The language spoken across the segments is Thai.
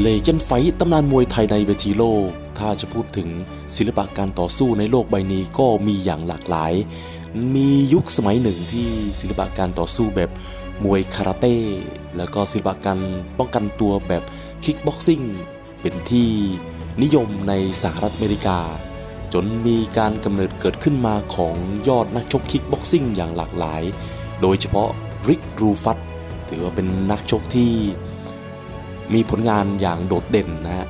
เลเจนไฟท์ตำนานมวยไทยในเวทีโลก ถ้าจะพูดถึงศิลปะการต่อสู้ในโลกใบนี้ก็มีอย่างหลากหลาย มียุคสมัยหนึ่งที่ศิลปะการต่อสู้แบบมวยคาราเต้ แล้วก็ศิลปะการป้องกันตัวแบบคิกบ็อกซิ่ง เป็นที่นิยมในสหรัฐอเมริกา จนมีการกำเนิดเกิดขึ้นมาของยอดนักชกคิกบ็อกซิ่งอย่างหลากหลาย โดยเฉพาะริกรูฟัตถือว่าเป็นนักชกที่ มีผลงานอย่างโดดเด่นนะฮะ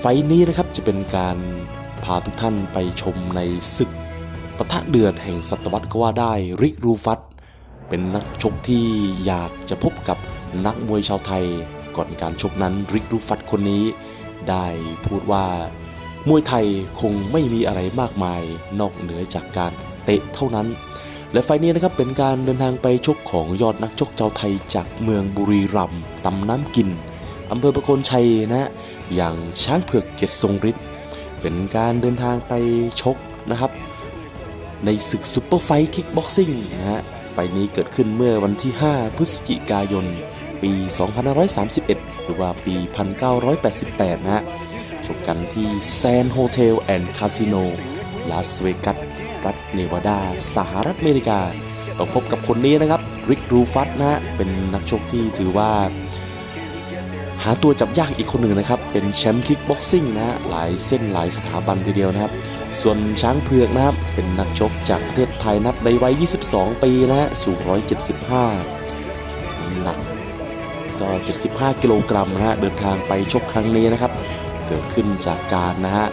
ไฟนี้นะครับจะเป็นการพาทุกท่านไปชมในศึกปะทะเดือดแห่งศตวรรษก็ว่าได้ริกรูฟัตเป็นนักชกที่อยากจะพบกับนักมวยชาวไทย ก่อนการชกนั้นริกรูฟัตคนนี้ ได้พูดว่ามวยไทยคงไม่มีอะไรมากมายนอกเหนือจากการเตะเท่านั้น และไฟนี้นะครับเป็นการเดินทางไปชกของยอดนักชกชาวไทยจากเมืองบุรีรัมย์ตำน้ำกิน อำเภอประโคนชัยนะฮะอย่างช้างเผือกเกียรติทรงฤทธิ์เป็นการเดินทางไปชกนะครับ ในศึกซุปเปอร์ไฟท์คิกบ็อกซิ่งนะฮะไฟนี้เกิดขึ้นเมื่อวันที่ 5 พฤศจิกายน ปี 2531 หรือว่าปี 1988 นะฮะชกกันที่แซนโฮเทลแอนด์คาสิโนลาสเวกัสรัฐเนวาดา สหรัฐอเมริกา ต้องพบกับคนนี้นะครับ ริกรูฟัตนะฮะเป็นนักชกที่ถือว่าาตัวจับยากอีกคนหนึ่งนะครับ เป็นแชมป์คิกบ็อกซิ่งนะฮะหลายเส้นหลายสถาบันทีเดียวนะครับ ส่วนช้างเผือกนะครับ เป็นนักชกจากประเทศไทยนับในวัย 22 ปีนะฮะสูง 175น้ำหนักก็ 75 กิโลกรัมนะฮะเดินทางไปชกครั้งนี้นะครับ เกิดขึ้นจากการนะฮะ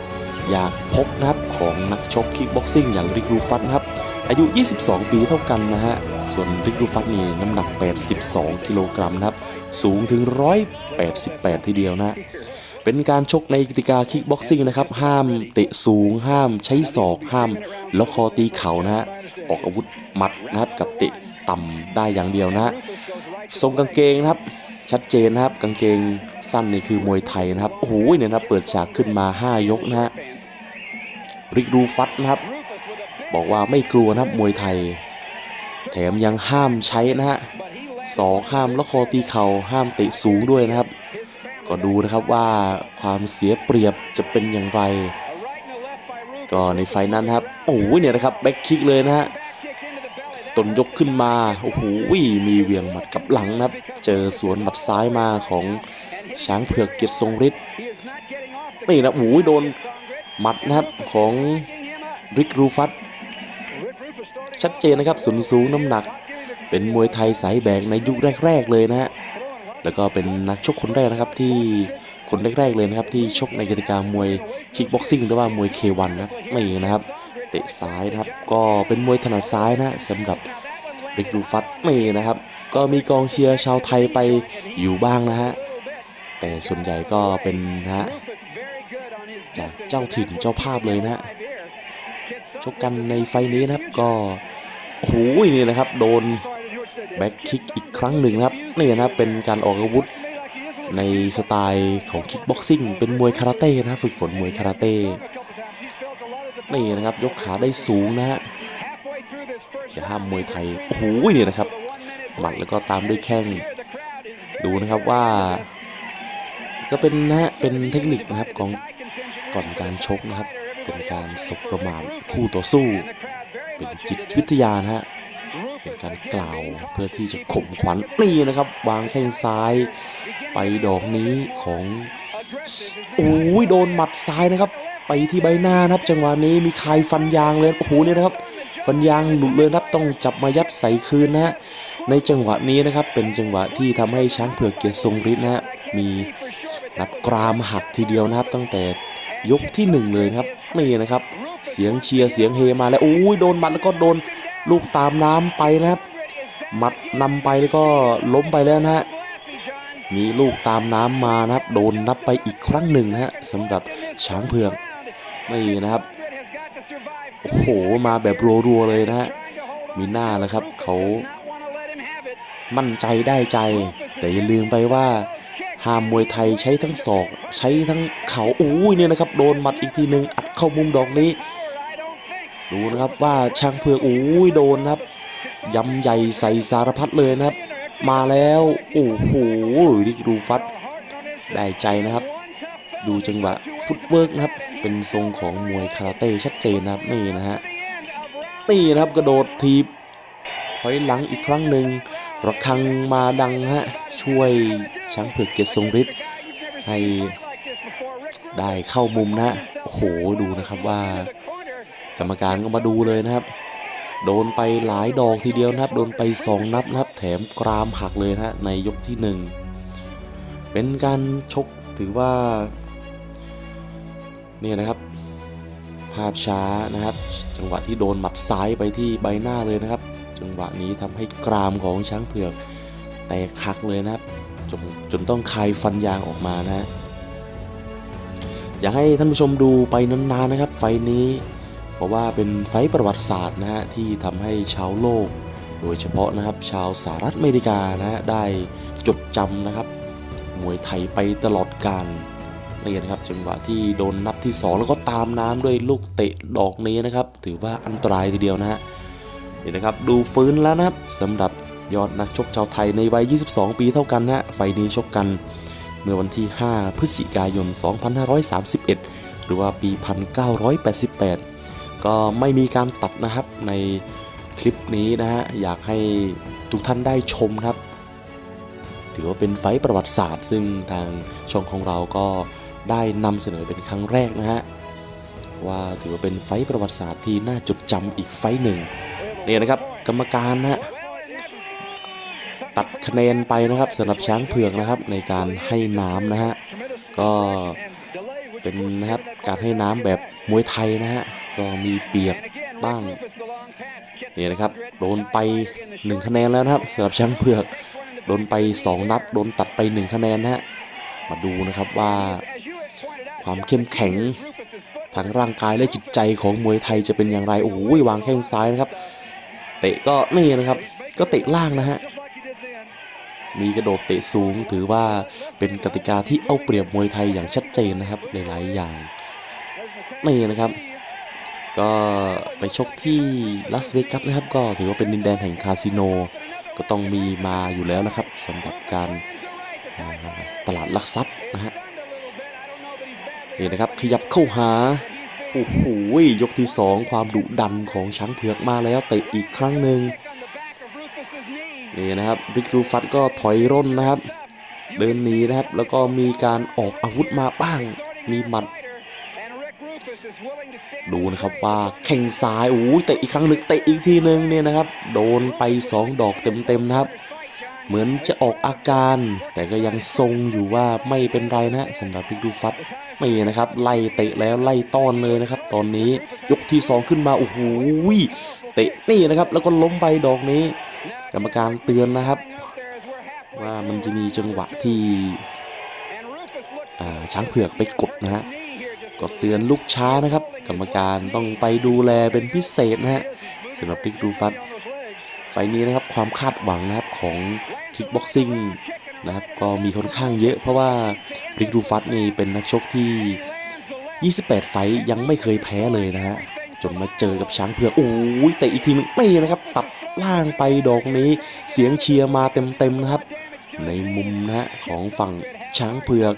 อยากพบนะครับของนักชกคิกบ็อกซิ่งอย่างริกรูฟัตนะครับอายุ 22 ปีเท่ากันนะฮะ ส่วนริกรูฟัตนี่น้ำหนัก 82 กิโลกรัมนะครับ สูงถึง 88 ทีเดียวนะเป็นการชกในกติกาคิกบ็อกซิ่งนะครับ ห้ามเตะสูง ห้ามใช้ศอก ห้ามแล้วคอตีเข่านะฮะ ออกอาวุธหมัดนะครับกับเตะต่ำได้อย่างเดียวนะฮะ ทรงกางเกงนะครับ ชัดเจนนะครับ กางเกงสั้นนี่คือมวยไทยนะครับ โอ้โหเนี่ยนะครับเปิดฉากขึ้นมา 5 ยกนะฮะ ริกรูฟัตนะครับ บอกว่าไม่กลัวนะครับมวยไทย แถมยังห้ามใช้นะฮะ ศอกห้ามแล้วคอตีเข่าห้ามเตะสูงด้วยนะครับ ก็ดูนะครับว่าความเสียเปรียบจะเป็นอย่างไร ก็ในไฟนั้นครับ โอ้โหเนี่ยนะครับแบ็คคิกเลยนะฮะตนยกขึ้นมา โอ้โหมีเวียงหมัดกับหลังนะครับ เจอสวนหมัดซ้ายมาของช้างเผือกเกียรติทรงฤทธิ์นี่นะโอ้โหโดนหมัดนะครับของริกรูฟัตชัดเจนนะครับส่วนสูงน้ำหนัก เป็นมวยไทยสายแบกในยุคแรก ๆ เลยนะฮะ แล้วก็เป็นนักชกคนแรกนะครับที่คนแรก ๆ เลยนะครับที่ชกในกติกามวยคิกบ็อกซิ่งหรือว่ามวยเควันนะไม่นะครับเตะซ้ายนะครับก็เป็นมวยถนัดซ้ายนะสำหรับริกรูฟัตไม่นะครับ ก็มีกองเชียร์ชาวไทยไปอยู่บ้างนะฮะแต่ส่วนใหญ่ก็เป็นนะฮะจากเจ้าถิ่นเจ้าภาพเลยนะฮะชกกันในไฟล์นี้นะครับก็โอ้โหนี่นะครับ โดน แบ็คคิกอีกครั้งหนึ่งนะครับนี่นะครับเป็นการออกอาวุธ ในสไตล์ของคิกบ็อกซิ่งเป็นมวยคาราเต้นะฝึกฝนมวยคาราเต้นี่นะครับยกขาได้สูงนะฮะอย่าห้ามมวยไทยโอ้โหนี่ยนะครับ หมัดแล้วก็ตามด้วยแข้งดูนะครับว่า ก็เป็นนะฮะเป็นเทคนิคนะครับของก่อนการชกนะครับ เป็นการสบประมาทคู่ต่อสู้ เป็นจิตวิทยานะฮะ เป็นการกล่าวเพื่อที่จะข่มขวัญนี่นะครับ วางแข้งซ้ายไปดอกนี้ของโอ้ยโดนหมัดซ้ายนะครับ ไปที่ใบหน้านะครับ จังหวะนี้มีคายฟันยางเลยโอ้โหเนี่ยนะครับ ฟันยางหลุดเลยนะครับต้องจับมายัดใส่คืนนะฮะในจังหวะนี้นะครับเป็นจังหวะที่ทำให้ช้างเผือกเกียรติทรงฤทธิ์นะฮะมีนับกรามหักทีเดียวนะครับ ตั้งแต่ยกที่หนึ่งเลยนะครับนี่นะครับ เสียงเชียร์เสียงเฮมาแล้วโอ้ยโดนหมัดแล้วก็โดน ลูกตามน้ำไปนะครับหมัดนำไปแล้วก็ล้มไปแล้วนะฮะมีลูกตามน้ำมานะครับ โดนนับไปอีกครั้งหนึ่งนะฮะสำหรับช้างเผือกนี่นะครับ โอ้โห มาแบบรัวๆเลยนะฮะ มีหน้าแล้วครับ เขามั่นใจได้ใจ แต่อย่าลืมไปว่าห้ามมวยไทยใช้ทั้งศอก ใช้ทั้งเข่าอุ้ยเนี่ยนะครับ โดนหมัดอีกทีหนึ่งอัดเข้ามุมดอกนี้ ดูนะครับว่าช่างเผือกอุ้ยโดนครับยำใหญ่ใส่สารพัดเลยนะครับ มาแล้วโอ้โหริกรูฟัตได้ใจนะครับ ดูจังหวะฟุตเวิร์กนะครับ เป็นทรงของมวยคาราเต้ชัดเจนนะครับนี่นะฮะนี่นะครับกระโดดทีบถอยหลังอีกครั้งหนึ่งระฆังมาดังฮะช่วยช้างเผือกเกียรติทรงฤทธิ์ให้ได้เข้ามุมนะโอ้โหดูนะครับว่า กรรมการก็มาดูเลยนะครับ โดนไปหลายดอกทีเดียวนะครับ โดนไป 2 นับนะครับ แถมกรามหักเลยนะในยกที่ 1 เป็นการชกถือว่าเนี่ยนะครับ ภาพช้านะครับ จังหวะที่โดนหมัดซ้ายไปที่ใบหน้าเลยนะครับ จังหวะนี้ทำให้กรามของช้างเผือกแตกหักเลยนะครับจนจนต้องคายฟันยางออกมานะฮะอยากให้ท่านผู้ชมดูไปนานๆนะครับ ไฟนี้ ราะว่าเป็นไฟประวัติศาสตร์นะฮะที่ทำให้ชาวโลก โดยเฉพาะนะครับชาวสหรัฐอเมริกานะฮะได้จดจำนะครับมวยไทยไปตลอดกาลนี่นะครับจังหวะที่โดนนับที่ 2 แล้วก็ตามน้ำด้วยลูกเตะดอกนี้นะครับ ถือว่าอันตรายทีเดียวนะฮะนี่นะครับดูฟื้นแล้วนะครับสำหรับยอดนักชกชาวไทยในวัย 22 ปีเท่ากันนะฮะไฟนี้ชกกัน เมื่อวันที่ 5 พฤศจิกายน 2531 หรือว่าปี 1988 ก็ไม่มีการตัดนะครับในคลิปนี้นะฮะอยากให้ทุกท่านได้ชมครับ ถือว่าเป็นไฟประวัติศาสตร์ ซึ่งทางช่องของเราก็ได้นำเสนอเป็นครั้งแรกนะฮะว่าถือว่าเป็นไฟประวัติศาสตร์ที่น่าจดจำอีกไฟหนึ่งเนี่ยนะครับกรรมการนะฮะตัดคะแนนไปนะครับสำหรับช้างเผือกนะครับในการให้น้ำนะฮะก็เป็นนะครับการให้น้ำแบบ มวยไทยนะฮะก็มีเปียกบ้างนี่นะครับโดนไป 1 คะแนนแล้วนะครับสำหรับช้างเผือกโดนไป 2 นับโดนตัดไป 1 คะแนนนะฮะมาดูนะครับว่าความเข้มแข็งทางร่างกายและจิตใจของมวยไทยจะเป็นอย่างไรโอ้โหวางแข้งซ้ายนะครับ เตะก็นี่นะครับ ก็เตะล่างนะฮะมีกระโดดเตะสูงถือว่าเป็นกติกาที่เอาเปรียบมวยไทยอย่างชัดเจนนะครับในหลายอย่าง นี่นะครับ ก็ไปชกที่ลาสเวกัสนะครับ ก็ถือว่าเป็นดินแดนแห่งคาสิโน ก็ต้องมีมาอยู่แล้วนะครับสำหรับการตลาดลักทรัพย์นะฮะนี่นะครับขยับเข้าหาโอ้โหยกที่ 2 ความดุดันของช้างเผือกมาแล้วเตะอีกครั้งหนึ่งนี่นะครับริกรูฟัตก็ถอยร่นนะครับ เดินหนีนะครับ แล้วก็มีการออกอาวุธมาบ้าง มีหมัด ดูนะครับว่าแข่งซ้ายโอ้ยเตะอีกครั้งหนึ่งเตะอีกทีหนึ่งเนี่ยนะครับ โดนไป 2 ดอกเต็มๆนะครับ เหมือนจะออกอาการ แต่ก็ยังทรงอยู่ว่าไม่เป็นไรนะสำหรับพิกดูฟัตไม่นะครับ ไล่เตะแล้วไล่ต้อนเลยนะครับ ตอนนี้ยกที่ 2 ขึ้นมาโอ้โหเตะนี่นะครับ แล้วก็ล้มไปดอกนี้ กรรมการเตือนนะครับ ว่ามันจะมีจังหวะที่ช้างเผือกไปกดนะฮะก็เตือนลูกช้านะครับ กรรมการต้องไปดูแลเป็นพิเศษนะฮะสำหรับริกดูฟัตไฟนี้นะครับความคาดหวังนะครับของคิกบ็อกซิ่งนะครับก็มีค่อนข้างเยอะเพราะว่าริกดูฟัตนี่เป็นนักชกที่ 28 ไฟยังไม่เคยแพ้เลยนะฮะจนมาเจอกับช้างเผือกโอ้ยแต่อีกทีหนึงนี่นะครับ ตัดล่างไปดอกนี้เสียงเชียร์มาเต็มๆนะครับ ในมุมนะฮะของฝั่งช้างเผือก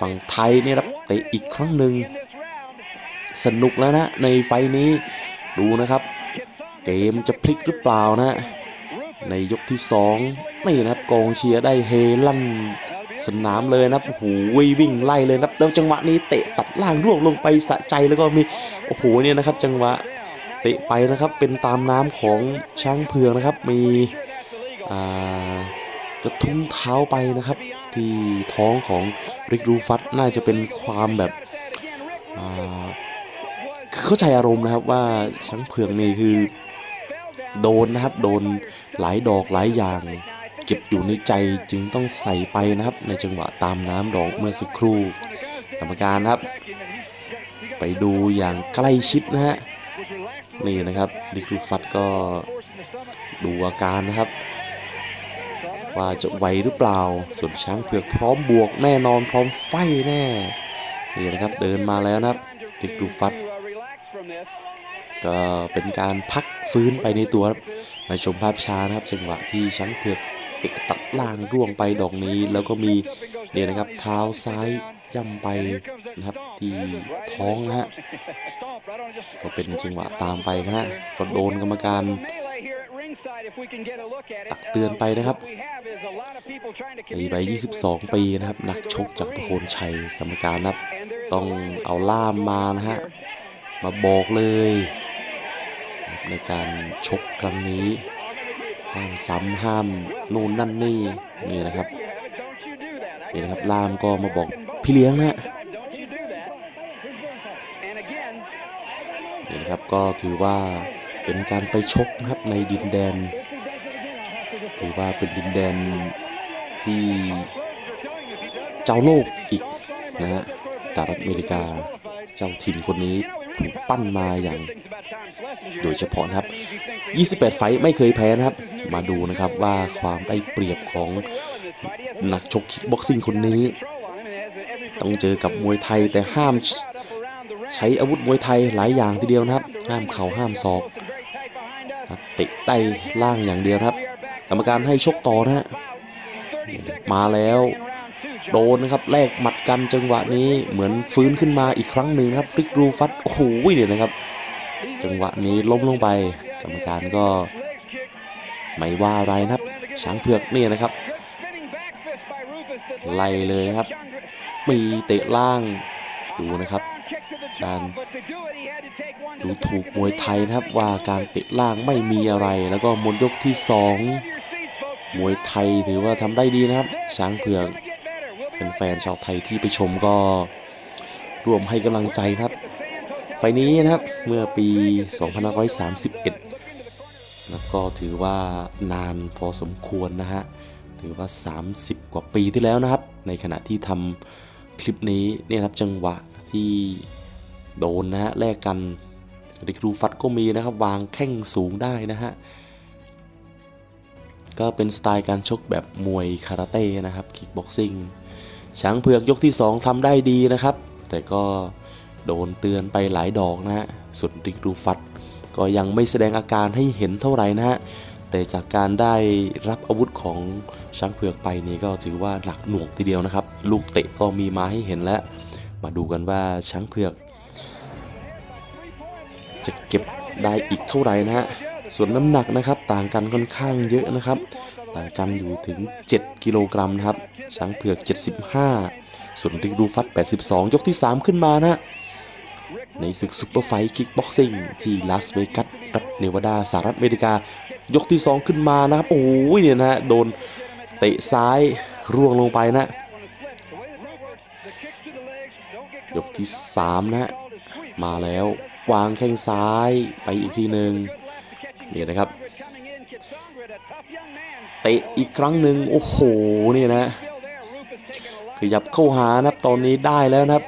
ฝั่งไทยเนี่ยครับเตะอีกครั้งหนึ่ง สนุกแล้วนะในไฟนี้ดูนะครับ เกมจะพลิกหรือเปล่านะ ในยกที่ 2 นี่นะครับกองเชียร์ได้เฮลั่นสนามเลยนะครับโอ้โหวิ่งไล่เลยนะครับแล้วจังหวะนี้เตะตัดล่างร่วงลงไปสะใจแล้วก็มีโอ้โหเนี่ยนะครับ จังหวะเตะไปนะครับเป็นตามน้ำของช้างเผือกนะครับมีอ่ากระทุ้งเท้าไปนะครับ ที่ท้องของริกรูฟัตน่าจะเป็นความแบบ เข้าใจอารมณ์นะครับว่าช้างเผือกนี่คือ โดนนะครับ โดนหลายดอกหลายอย่าง เก็บอยู่ในใจจึงต้องใส่ไปนะครับ ในจังหวะตามน้ำดอกเมื่อสักครู่กรรมการนะครับ ไปดูอย่างใกล้ชิดนะฮะนี่นะครับดิกรูฟัตก็ดูอาการนะครับ ว่าจะไหวหรือเปล่าส่วนช้างเผือกพร้อมบวกแน่นอนพร้อมไฟแน่นี่นะครับเดินมาแล้วนะครับดิกรูฟัต ก็เป็นการพักฟื้นไปในตัวครับมาชมภาพช้านะครับ จังหวะที่ช้างเผือกเตะตัดล่างร่วงไปดอกนี้ แล้วก็มีเนี่ยนะครับ เท้าซ้ายย่ำไปนะครับที่ท้องนะฮะก็เป็นจังหวะตามไปนะฮะก็โดนกรรมการตักเตือนไปนะครับในใบ22 ปีนะครับ นักชกจากประโคนชัยกรรมการนับ ต้องเอาล่ามมานะฮะ มาบอกเลย ในการชกครั้งนี้ ห้ามซ้ำห้ามนู่นนั่นนี่นี่นะครับนี่นะครับล่ามก็มาบอกพี่เลี้ยงนะฮะนี่นะครับก็ถือว่าเป็นการไปชกนะครับในดินแดน ถือว่าเป็นดินแดนที่เจ้าโลกอีกนะฮะสหรัฐอเมริกาเจ้าถิ่นคนนี้ถูกปั้นมาอย่าง โดยเฉพาะนะครับ 28 ไฟท์ไม่เคยแพ้นะครับ มาดูนะครับว่าความได้เปรียบของนักชกคิกบ็อกซิ่งคนนี้ ต้องเจอกับมวยไทยแต่ห้ามใช้อาวุธมวยไทยหลายอย่างทีเดียวนะครับ ห้ามเข่าห้ามศอกเตะใต้ล่างอย่างเดียวครับกรรมการให้ชกต่อนะฮะมาแล้ว โดนนะครับแลกหมัดกันจังหวะนี้เหมือนฟื้นขึ้นมาอีกครั้งหนึ่งนะครับ ฟลิกรูฟัดโอ้โหเนี่ยนะครับ จังหวะนี้ล้มลงไปกรรมการก็ ไม่ว่าอะไรนะครับ ช้างเผือกเนี่ยนะครับ ไล่เลยนะครับ มีเตะล่างดูนะครับ การดูถูกมวยไทยนะครับว่าการเตะล่างไม่มีอะไร แล้วก็มดยกที่สองมวยไทยถือว่าทำได้ดีนะครับ ช้างเผือกแฟนๆชาวไทยที่ไปชมก็ร่วมให้กำลังใจนะครับ ไฟนี้นะครับเมื่อปี 2531 แล้วก็ถือว่านานพอสมควรนะฮะ ถือว่า 30 กว่าปีที่แล้วนะครับ ในขณะที่ทำคลิปนี้เนี่ยครับจังหวะที่โดนนะฮะแลกกันริกรูฟัดก็มีนะครับ วางแข้งสูงได้นะฮะ ก็เป็นสไตล์การชกแบบมวยคาราเต้นะครับคิกบ็อกซิ่งช้างเผือกยกที่ 2ทำได้ดีนะครับ แต่ก็ โดนเตือนไปหลายดอกนะฮะส่วนริกรูฟัดก็ยังไม่แสดงอาการให้เห็นเท่าไหร่นะฮะแต่จากการได้รับอาวุธของช้างเผือกไปนี่ก็ถือว่าหนักหน่วงทีเดียวนะครับ ลูกเตะก็มีมาให้เห็นแล้ว มาดูกันว่าช้างเผือก จะเก็บได้อีกเท่าไหร่นะฮะส่วนน้ำหนักนะครับต่างกันค่อนข้างเยอะนะครับ ต่างกันอยู่ถึง 7 กิโลกรัมนะครับช้างเผือก 75 ส่วนริกดูฟัด82 ยกที่ 3 ขึ้นมานะฮะ ในศึกซุปเปอร์ไฟท์คิกบ็อกซิ่งที่ลาสเวกัสรัฐเนวาดาสหรัฐอเมริกา ยกที่ 2 ขึ้นมานะครับ โอ้ยเนี่ยนะฮะโดนเตะซ้ายร่วงลงไปนะ ยกที่ 3นะฮะมาแล้ววางแข้งซ้ายไปอีกทีหนึ่งเนี่ยนะครับ เตะอีกครั้งหนึ่งโอ้โหนี่นะขยับเข้าหานะครับตอนนี้ได้แล้วนะครับ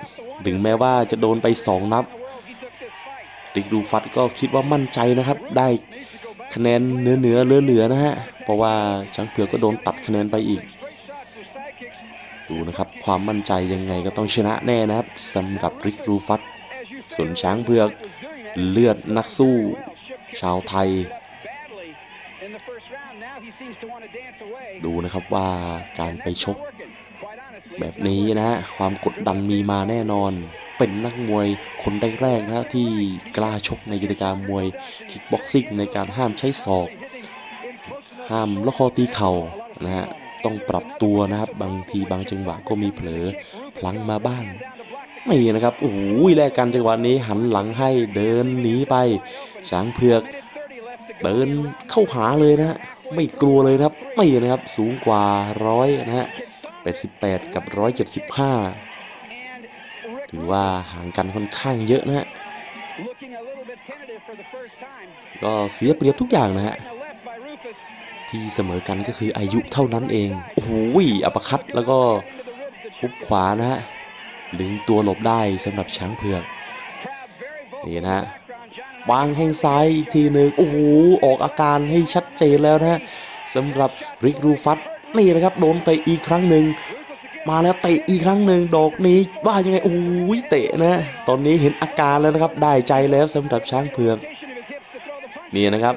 ถึงแม้ว่าจะโดนไป 2 นับดิกดูฟัดก็คิดว่ามั่นใจนะครับ ได้คะแนนเนื้อเนื้อเหลือเหลือๆนะฮะ เพราะว่าช้างเผือกก็โดนตัดคะแนนไปอีก ดูนะครับ ความมั่นใจยังไงก็ต้องชนะแน่นะครับสำหรับริกรูฟัตส่วนช้างเผือกเลือดนักสู้ ชาวไทย ดูนะครับว่าการไปชก แบบนี้นะฮะความกดดันมีมาแน่นอน เป็นนักมวยคนแรกๆนะที่กล้าชกในกิจกรรมวยคิกบ็อกซิ่งในการห้ามใช้ศอก ห้ามล็อกคอตีเข่านะฮะต้องปรับตัวนะครับบางทีบางจังหวะก็มีเผลอพลังมาบ้างนี่นะครับโอ้โหแลกกันจังหวะนี้หันหลังให้เดินหนีไปช้างเผือก เดินเข้าหาเลยนะฮะไม่กลัวเลยนะครับนี่นะครับสูงกว่าร้อยนะฮะ 88 กับ 175 ถือว่าห่างกันค่อนข้างเยอะนะฮะ ก็เสียเปรียบทุกอย่างนะฮะ ที่เสมอกันก็คืออายุเท่านั้นเอง โอ้โหอัปคัตแล้วก็ฮุบขวานะฮะ ดึงตัวหลบได้สำหรับช้างเผือก นี่นะฮะวางแข้งซ้ายอีกทีหนึ่งโอ้โห ออกอาการให้ชัดเจนแล้วนะฮะสำหรับริกรูฟัต นี่นะครับโดนเตะอีกครั้งหนึ่งมาแล้วเตะอีกครั้งหนึ่งดอกนี้ว่ายังไงโอ้ยเตะนะตอนนี้เห็นอาการแล้วนะครับได้ใจแล้วสำหรับช้างเผือกนี่นะครับ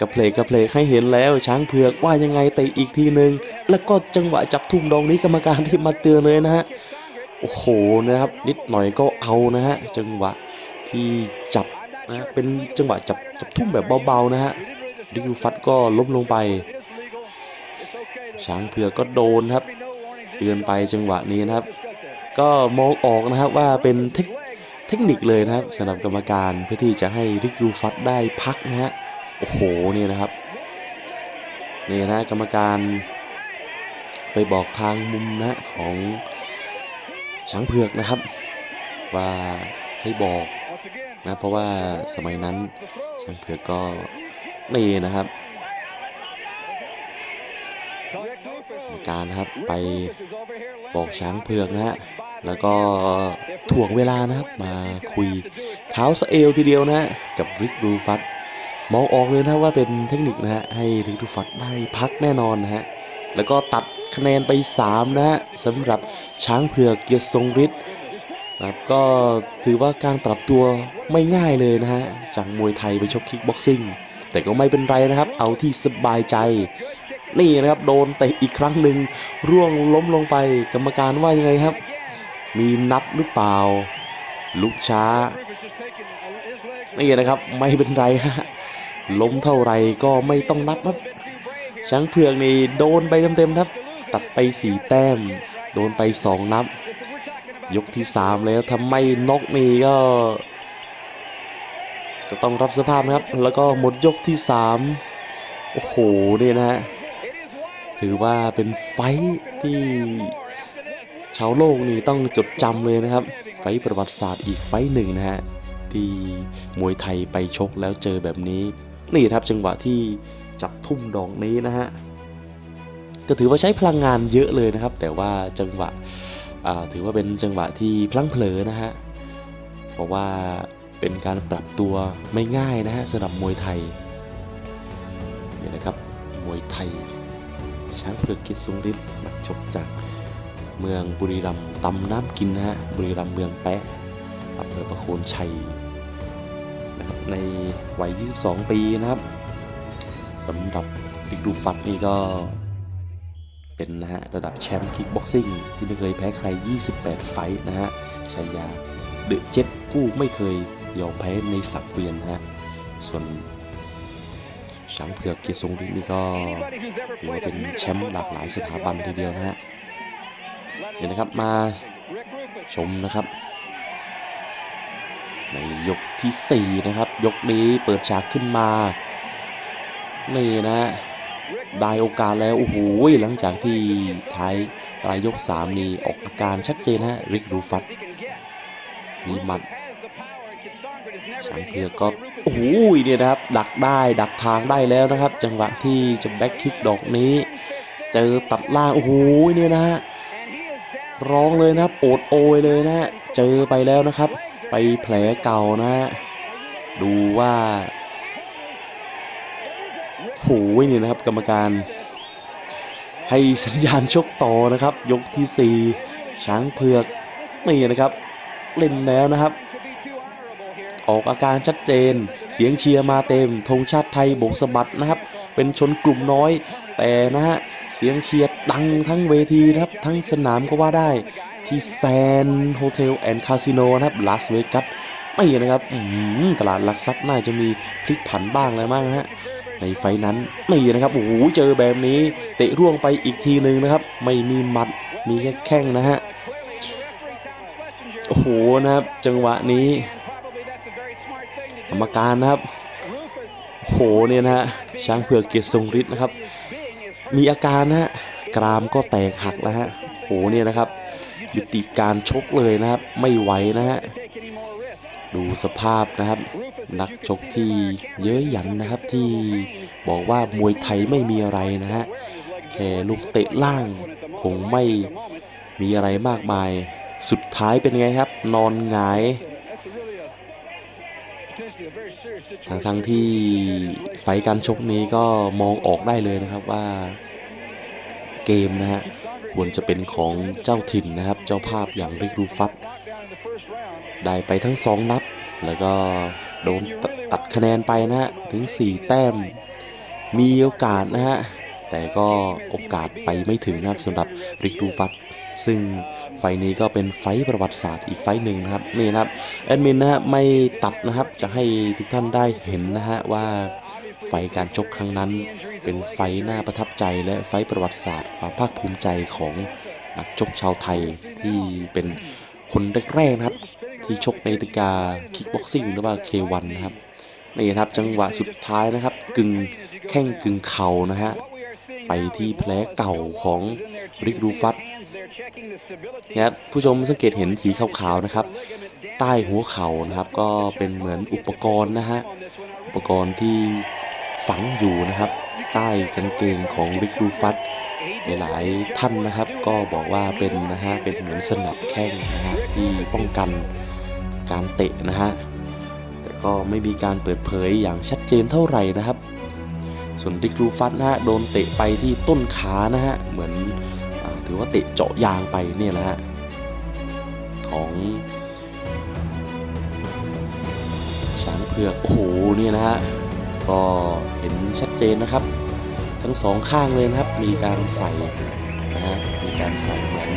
กระเพลกกระเพลกให้เห็นแล้วช้างเผือกว่ายังไงเตะอีกทีหนึ่งแล้วก็จังหวะจับทุ่มดองนี้กรรมการที่มาเตือนเลยนะฮะโอ้โหนะครับนิดหน่อยก็เอานะฮะจังหวะที่จับนะเป็นจังหวะจับจับทุ่มแบบเบาๆนะฮะดิคูฟัตก็ล้มลงไป ช้างเผือกก็โดนครับ เตือนไปจังหวะนี้นะครับ ก็มองออกนะครับว่าเป็นเทคเทคนิคเลยนะครับสำหรับกรรมการเพื่อที่จะให้ริกรูฟัตได้พักนะฮะโอ้โหนี่นะครับนี่นะกรรมการ ไปบอกทางมุมนะของช้างเผือกนะครับ ว่าให้บอกนะเพราะว่าสมัยนั้นช้างเผือกก็นี่นะครับ การนะครับไปบอกช้างเผือกนะฮะแล้วก็ถ่วงเวลานะครับมาคุยเท้าสเอลทีเดียวนะฮะกับริกดูฟัตมองออกเลยนะว่าเป็นเทคนิคนะฮะให้ริกดูฟัตได้พักแน่นอนนะฮะแล้วก็ตัดคะแนนไป 3 นะฮะสำหรับช้างเผือกเกียรติทรงฤทธิ์นะครับก็ถือว่าการปรับตัวไม่ง่ายเลยนะฮะจากมวยไทยไปชกคิกบ็อกซิ่งแต่ก็ไม่เป็นไรนะครับ เอาที่สบายใจ นี่นะครับโดนเตะอีกครั้งหนึ่งร่วงล้มลงไปกรรมการว่ายังไงครับ มีนับหรือเปล่า ลุกช้า นี่นะครับไม่เป็นไรฮะล้มเท่าไรก็ไม่ต้องนับครับช้างเผือกนี่โดนไปเต็มๆครับ ตัดไปสี่แต้ม โดนไปสองนับ ยกที่สามแล้วทำไมนกนี่ก็ก็ต้องรับสภาพนะครับ แล้วก็หมดยกที่สามโอ้โหเนี่ยนะฮะ ถือว่าเป็นไฟที่ชาวโลกนี่ต้องจดจำเลยนะครับ ไฟประวัติศาสตร์อีกไฟหนึ่งนะฮะที่มวยไทยไปชกแล้วเจอแบบนี้ นี่ครับจังหวะที่จับทุ่มดอกนี้นะฮะก็ถือว่าใช้พลังงานเยอะเลยนะครับ แต่ว่าจังหวะถือว่าเป็นจังหวะที่พลั้งเผลอนะฮะเพราะว่าเป็นการปรับตัวไม่ง่ายนะฮะสำหรับมวยไทยนี่นะครับมวยไทย ช้างเผือกกิจสุงฤทธิ์นักชกจากเมืองบุรีรัมย์ตำน้ำกินนะฮะบุรีรัมย์เมืองแปะอำเภอประโคนชัยนะครับในวัย 22 ปีนะครับสำหรับดิกดูฟัตนี่ก็เป็นนะฮะระดับแชมป์คิกบ็อกซิ่งที่ไม่เคยแพ้ใคร 28 ไฟท์นะฮะชายาเดอะเจ็ตผู้ไม่เคยยอมแพ้ในสังเวียนนะฮะส่วน ช้างเผือกเกียรติทรงฤทธิ์นี่ก็ถือว่าเป็นแชมป์หลากหลายสถาบันทีเดียวนะฮะเดี๋ยวนะครับมาชมนะครับ ในยกทีสี่ 4 นะครับ ยกนี้เปิดฉากขึ้นมานี่นะได้โอกาสแล้วโอ้โหหลังจากที่ท้ายปลายยก3นี่ออกอาการชัดเจนฮะริกรูฟัตมีหมัดช้างเผือกก็โอ้โหเนี่ยนะครับ ดักได้ดักทางได้แล้วนะครับ จังหวะที่จะแบ็คคิกดอกนี้ เจอตัดล่างโอ้โหเนี่ยนะฮะร้องเลยนะครับโอดโอยเลยนะฮะเจอไปแล้วนะครับ ไปแผลเก่านะฮะดูว่าโหเนี่ยนะครับกรรมการ ให้สัญญาณชกต่อนะครับ ยกที่ 4 ช้างเผือกนี่นะครับ เล่นแล้วนะครับ ออกอาการชัดเจน เสียงเชียร์มาเต็มธงชาติไทยโบกสะบัดนะครับ เป็นชนกลุ่มน้อย แต่นะฮะเสียงเชียร์ดังทั้งเวทีนะครับ ทั้งสนามก็ว่าได้ ที่แซนโฮเทลแอนด์คาสิโนนะครับลาสเวกัสไม่นะครับอืมตลาดหลักทรัพย์น่าจะมีพลิกผันบ้างแล้วมั้งนะฮะในไฟนั้นไม่นะครับโอ้โหเจอแบบนี้เตะร่วงไปอีกทีหนึ่งนะครับ ไม่มีหมัดมีแค่แข้งนะฮะโอ้โหนะครับจังหวะนี้ กรรมการนะครับโหเนี่ยนะฮะช้างเผือกเกียรติทรงฤทธิ์นะครับ มีอาการนะฮะกรามก็แตกหักแล้วฮะโอ้โหเนี่ยนะครับยุติการชกเลยนะครับไม่ไหวนะฮะดูสภาพนะครับ นักชกที่เย้ยหยันนะครับที่บอกว่ามวยไทยไม่มีอะไรนะฮะแค่ลูกเตะล่างคงไม่มีอะไรมากมาย สุดท้ายเป็นไงครับ นอนหงาย ทั้งทั้งที่ไฟการชกนี้ก็มองออกได้เลยนะครับว่าเกมนะฮะควรจะเป็นของเจ้าถิ่นนะครับ เจ้าภาพอย่างริกรูฟัตได้ไปทั้งสองนับ แล้วก็โดนตตัดคะแนนไปนะฮะถึง 4 แต้ม มีโอกาสนะฮะแต่ก็โอกาสไปไม่ถึงนะครับสำหรับริกดูฟัตซึ่ง ไฟนี้ก็เป็นไฟประวัติศาสตร์อีกไฟหนึ่งนะครับนี่นะครับแอดมินนะฮะไม่ตัดนะครับจะให้ทุกท่านได้เห็นนะฮะว่าไฟการชกครั้งนั้น เป็นไฟล์น่าประทับใจและไฟประวัติศาสตร์ความภาคภูมิใจของนักชกชาวไทยที่เป็นคนแรกๆนะครับ ที่ชกในติกาคิกบ็อกซิ่งหรือว่า K1 นะครับนี่นะครับจังหวะสุดท้ายนะครับ กึ่งแข้งกึ่งเข่านะฮะไปที่แผลเก่าของริกรูฟัต นะครับผู้ชมสังเกตเห็นสีขาวๆนะครับ ใต้หัวเข่านะครับ ก็เป็นเหมือนอุปกรณ์นะฮะอุปกรณ์ที่ฝังอยู่นะครับ ใต้กางเกงของริกรูฟัตหลายๆท่านนะครับ ก็บอกว่าเป็นนะฮะเป็นเหมือนสนับแข้งนะฮะที่ป้องกันการเตะนะฮะแต่ก็ไม่มีการเปิดเผยอย่างชัดเจนเท่าไหร่นะครับ ส่วนริกรูฟัตนะฮะโดนเตะไปที่ต้นขานะฮะเหมือน รือว่าเตะเจาะยางไปเนี่ยแหละฮะของช้างเผือกโอ้โหเนี่ยนะฮะก็เห็นชัดเจนนะครับ ทั้งสองข้างเลยนะครับมีการใส่นะฮะมีการใส่เหมือน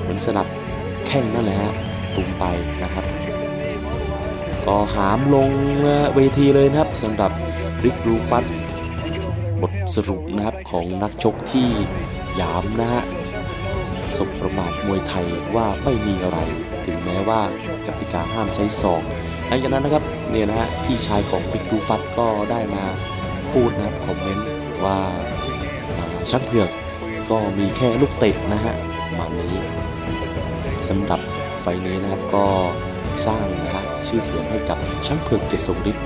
เหมือนสลับแข้งนั่นแหละฮะคลุมไปนะครับ ก็หามลงเวทีเลยนะครับสำหรับริกรูฟัตบทสรุปนะครับของนักชกที่หยามนะฮะ สบประมาทมวยไทยว่าไม่มีอะไร ถึงแม้ว่ากติกาห้ามใช้ศอกหลังจากนั้นนะครับเนี่ยนะฮะพี่ชายของบิ๊กดูฟัตก็ได้มาพูดนะครับคอมเมนต์ว่าช่างเผือกก็มีแค่ลูกเตะนะฮะมานี้สำหรับไฟล์นี้นะครับก็สร้างนะฮะชื่อเสียงให้กับช่างเผือกเกษทรงฤทธิ์